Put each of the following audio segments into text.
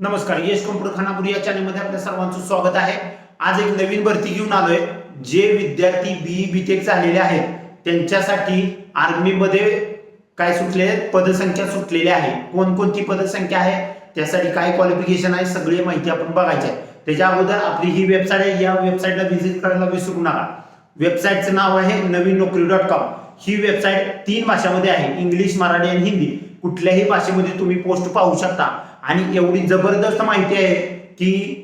नमस्कार यश कम्प्युटर खानापूर या चॅनलमध्ये आपल्या सर्वांचं स्वागत आहे. आज एक नवीन भरती घेऊन आलोय. जे विद्यार्थी बी बीटेक झालेले आहेत त्यांच्यासाठी आर्मीमध्ये काय सुटले पदसंख्या सुटलेली आहे. कोणकोणती पदसंख्या आहे? त्यासाठी काय क्वालिफिकेशन आहे? सगळी माहिती आपण बघायची आहे. त्याच्या अगोदर आपली ही वेबसाईट आहे. या वेबसाईटला व्हिजिट करायला विसरू नका. वेबसाईटचं नाव आहे नवीन नोकरी डॉट कॉम ही वेबसाईट तीन भाषामध्ये आहे. इंग्लिश मराठी आणि हिंदी. कुठल्याही भाषेमध्ये तुम्ही पोस्ट पाहू शकता. आणि एवढी जबरदस्त माहिती आहे की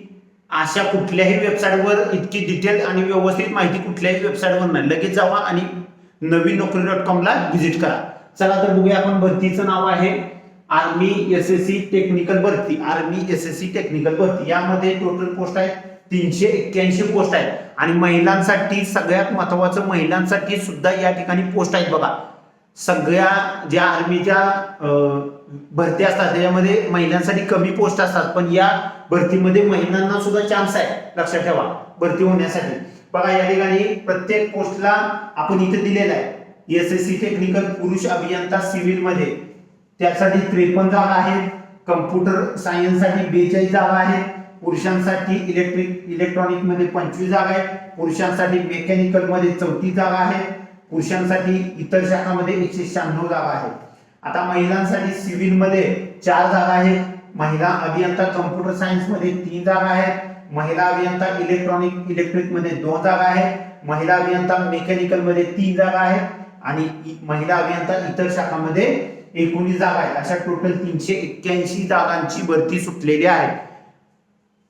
अशा कुठल्याही वेबसाईटवर इतकी डिटेल आणि व्यवस्थित माहिती कुठल्याही वेबसाईटवर नाही. लगेच जावा आणि नवीन नोकरी डॉट कॉमला व्हिजिट करा. चला तर बघूया आपण भरतीचं नाव आहे army S S C technical भरती. Army S S C technical भरती. यामध्ये टोटल पोस्ट आहे तीनशे एक्क्याऐंशी पोस्ट आहेत. आणि महिलांसाठी सगळ्यात महत्वाचं महिलांसाठी सुद्धा या ठिकाणी पोस्ट आहेत बघा. सगळ्या ज्या आर्मीच्या भरती असतात. त्याच्यामध्ये महिलांसाठी कमी पोस्ट असतात. पण या भरतीमध्ये महिलांना सुद्धा चान्स आहे. लक्षात ठेवा. भरती होण्यासाठी. बघा या ठिकाणी प्रत्येक पोस्टला आपण इथे दिलेला आहे. एस एस सी टेक्निकल पुरुष अभियंता सिव्हिलमध्ये. त्यासाठी त्रेपन्न जागा आहेत. कम्प्युटर सायन्ससाठी बेचाळीस जागा आहेत. पुरुषांसाठी इलेक्ट्रिक इलेक्ट्रॉनिकमध्ये पंचवीस जागा आहेत. पुरुषांसाठी मेकॅनिकलमध्ये चौतीस जागा आहेत. पुरुषांसाठी इतर शाखामध्ये एकशे शहाण्णव जागा आहेत. आता महिलांसाठी सिव्हिलमध्ये चार जागा आहेत. महिला अभियंता कम्प्युटर सायन्समध्ये तीन जागा आहेत. महिला अभियंता इलेक्ट्रॉनिक इलेक्ट्रिकमध्ये दोन जागा आहेत. महिला अभियंता मेकॅनिकलमध्ये तीन जागा आहेत. आणि महिला अभियंता इतर शाखामध्ये एकोणीस जागा आहेत. अशा टोटल तीनशे एक्क्याऐंशी जागांची भरती सुटलेली आहे.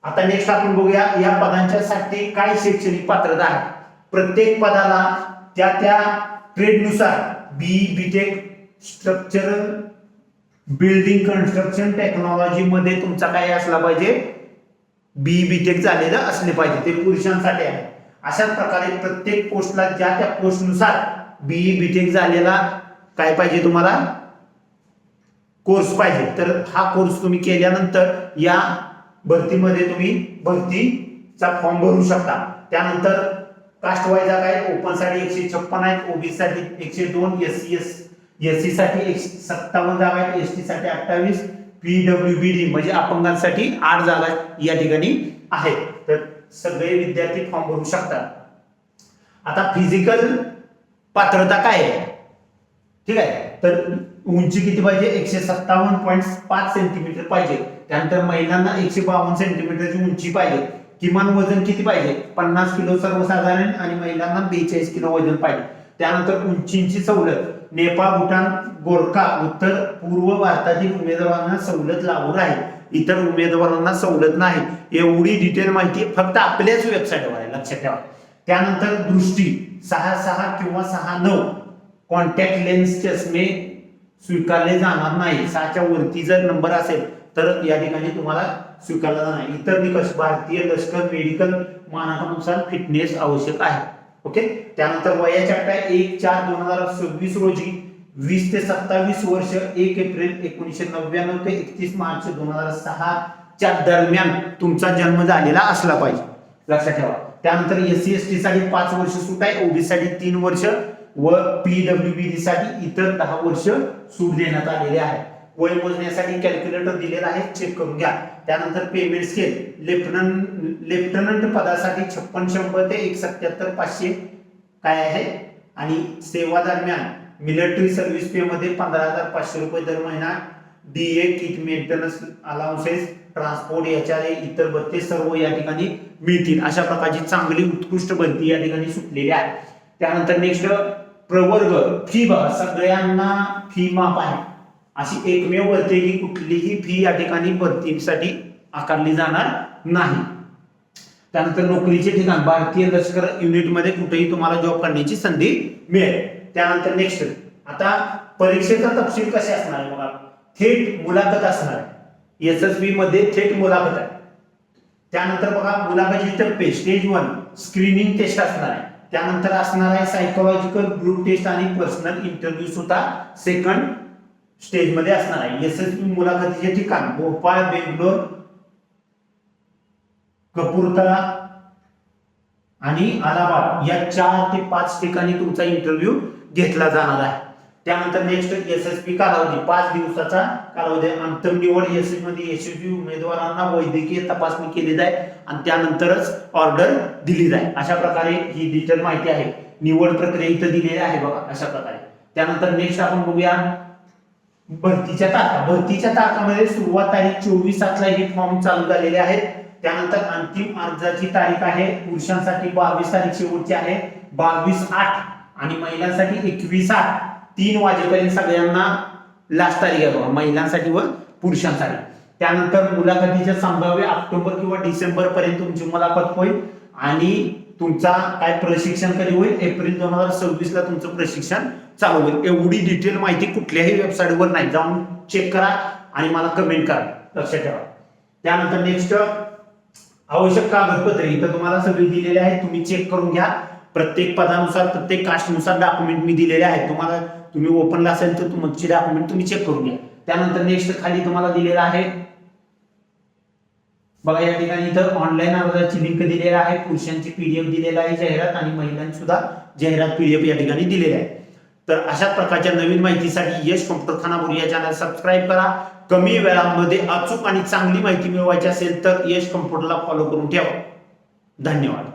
आता नेक्स्ट आपण बघूया या पदांच्यासाठी काय शैक्षणिक पात्रता आहे? प्रत्येक पदाला त्या त्या ट्रेडनुसार B BTech structural building construction technology मध्ये तुमचा काय असला पाहिजे. बी बीटेक झालेलं असले पाहिजे. ते पुरुषांसाठी आहे. अशाच प्रकारे प्रत्येक पोस्टला ज्या त्या पोस्टनुसार बी बीटेक झालेला काय पाहिजे तुम्हाला? कोर्स पाहिजे. तर हा कोर्स तुम्ही केल्यानंतर या भरतीमध्ये तुम्ही भरतीचा फॉर्म भरू शकता. त्यानंतर कास्ट वाईज काय ओपनसाठी एकशे छप्पन आहेत. ओबीसी साठी एकशे दोन. S C S S C साठी एकशे सत्तावन्न जागा आहेत. एस टी साठी अठ्ठावीस पीडब्ल्यू बी डी म्हणजे अपंगांसाठी आठ जागा या ठिकाणी आहेत. तर सगळे विद्यार्थी फॉर्म भरू शकतात. आता फिजिकल पात्रता काय आहे? ठीक आहे. तर उंची किती पाहिजे? एकशे सत्तावन्न पॉईंट पाच सेंटीमीटर पाहिजे. त्यानंतर महिलांना एकशे बावन्न सेंटीमीटरची उंची पाहिजे. किमान वजन किती पाहिजे? पन्नास किलो सर्वसाधारण आणि महिलांना बेचाळीस किलो वजन पाहिजे. त्यानंतर उंचीची सवलत. नेपाळ भूटान गोरखा उत्तर पूर्व भारतातील उमेदवारांना सवलत लागू राहील. इतर उमेदवारांना सवलत नाही. एवढी डिटेल माहिती फक्त आपल्याच वेबसाईटवर आहे. लक्षात ठेवा. त्यानंतर दृष्टी. सहा सहा किंवा सहा नऊ. कॉन्टॅक्ट लेन्स चष्मे स्वीकारले जाणार नाही. सहाच्या वरती जर नंबर असेल तर या ठिकाणी तुम्हाला स्वीकारला जाणार इतर निकष भारतीय लष्कर मेडिकल मानकानुसार फिटनेस आवश्यक आहे. ओके? त्यानंतर वयाच्या अट्टा एक चार दोन हजार सव्वीस रोजी वीस ते सत्तावीस वर्ष एक एप्रिल एकोणीसशे नव्याण्णव ते एकतीस मार्च दोन हजार सहा च्या दरम्यान तुमचा जन्म झालेला असला पाहिजे. लक्षात ठेवा. त्यानंतर एस सी एस टी साठी पाच वर्ष सूट आहे ओबी साठी तीन वर्ष व पीडब्ल्यू डी साठी इतर दहा वर्ष सूट देण्यात आलेले आहे वय मोजण्यासाठी कॅल्क्युलेटर दिलेला आहे चेक करून घ्या. त्यानंतर पेमेंट स्केल लेफ्टनंट लेफ्टनंट पदासाठी छप्पन शंभर ते एक सत्याहत्तर पाचशे काय आहे? आणि सेवा दरम्यान मिलिटरी सर्व्हिस पे मध्ये पंधरा हजार पाचशे रुपये दर महिना D A kit maintenance allowances transport याच्या इतर बत्ते सर्व या ठिकाणी मिळतील. अशा प्रकारची चांगली उत्कृष्ट भरती या ठिकाणी सुटलेली आहे. त्यानंतर नेक्स्ट प्रवर्ग फी बघा. सगळ्यांना फी माफ आहे. अशी एकमेव भरती ही की कुठलीही फी या ठिकाणी भरतीसाठी आकारली जाणार नाही. त्यानंतर नोकरीचे ठिकाण भारतीय लष्कर युनिटमध्ये कुठेही तुम्हाला जॉब करण्याची संधी मिळेल. त्यानंतर नेक्स्ट आता परीक्षेचा तपशील कसे असणार आहे बघा. थेट मुलाखत असणार आहे. एस एस बी मध्ये थेट मुलाखत आहे. त्यानंतर बघा मुलाखतीचे टप्पे स्टेज वन स्क्रीनिंग टेस्ट असणार आहे. त्यानंतर असणार आहे सायकोलॉजिकल ग्रुप टेस्ट आणि पर्सनल इंटरव्ह्यू सुद्धा सेकंड स्टेजमध्ये असणार आहे. एस एस बी मुलाखतीचे ठिकाण भोपाळ बेंगलोर कपूरतळा आणि अलाहाबाद. या चार ते पाच ठिकाणी तुमचा इंटरव्ह्यू घेतला जाणार आहे. त्यानंतर नेक्स्ट एस एस कालावधी पाच दिवसाचा कालावधी अंतिम निवड एसमध्ये यशस्वी उमेदवारांना वैद्यकीय तपासणी केली जाईल आणि त्यानंतरच ऑर्डर दिली जाईल. अशा प्रकारे ही डिटेल माहिती आहे. निवड प्रक्रिया इथं दिलेली आहे बघा अशा प्रकारे. त्यानंतर नेक्स्ट आपण बघूया भरतीच्या तारखा भरतीच्या तारखामध्ये सुरुवात तारीख चोवीस सातला हे फॉर्म चालू झालेले आहेत त्यानंतर अंतिम अर्जाची तारीख आहे पुरुषांसाठी बावीस तारीख शेवटची आहे बावीस आठ आणि महिलांसाठी एकवीस आठ. तीन वाजेपर्यंत सगळ्यांना लास्ट तारीख आहे बघा महिलांसाठी व पुरुषांसाठी. त्यानंतर मुलाखतीच्या संभाव्य ऑक्टोबर किंवा डिसेंबर पर्यंत तुमची मुलाखत होईल. आणि तुमचा काय प्रशिक्षण कधी होईल? एप्रिल दोन हजार सव्वीस ला तुमचं प्रशिक्षण चालू होईल. एवढी डिटेल माहिती कुठल्याही वेबसाईटवर नाही. जाऊन चेक करा आणि मला कमेंट करा. लक्षात ठेवा. त्यानंतर नेक्स्ट आवश्यक कागदपत्रे. इथं तुम्हाला सगळी दिलेली आहेत. तुम्ही चेक करून घ्या. प्रत्येक पदानुसार प्रत्येक कास्टनुसार डॉक्युमेंट मी दिलेले आहेत. तुम्हाला तुम्ही ओपनला असेल तर तुमचे डॉक्युमेंट तुम्ही चेक करून घ्या. त्यानंतर नेक्स्ट खाली तुम्हाला दिलेलं आहे बघा या ठिकाणी इथं ऑनलाईन अर्जाची लिंक दिलेली आहे. पुरुषांची पीडीएफ दिलेला आहे जाहिरात आणि महिलांची सुद्धा जाहिरात पीडीएफ या ठिकाणी दिलेली आहे. तर अशा प्रकारच्या नवीन माहितीसाठी यश कॉम्प्युटर खानापूर या चॅनल सबस्क्राईब करा. कमी वेळामध्ये अचूक आणि चांगली माहिती मिळवायची असेल तर यश कम्प्युटरला फॉलो करून ठेवा. धन्यवाद.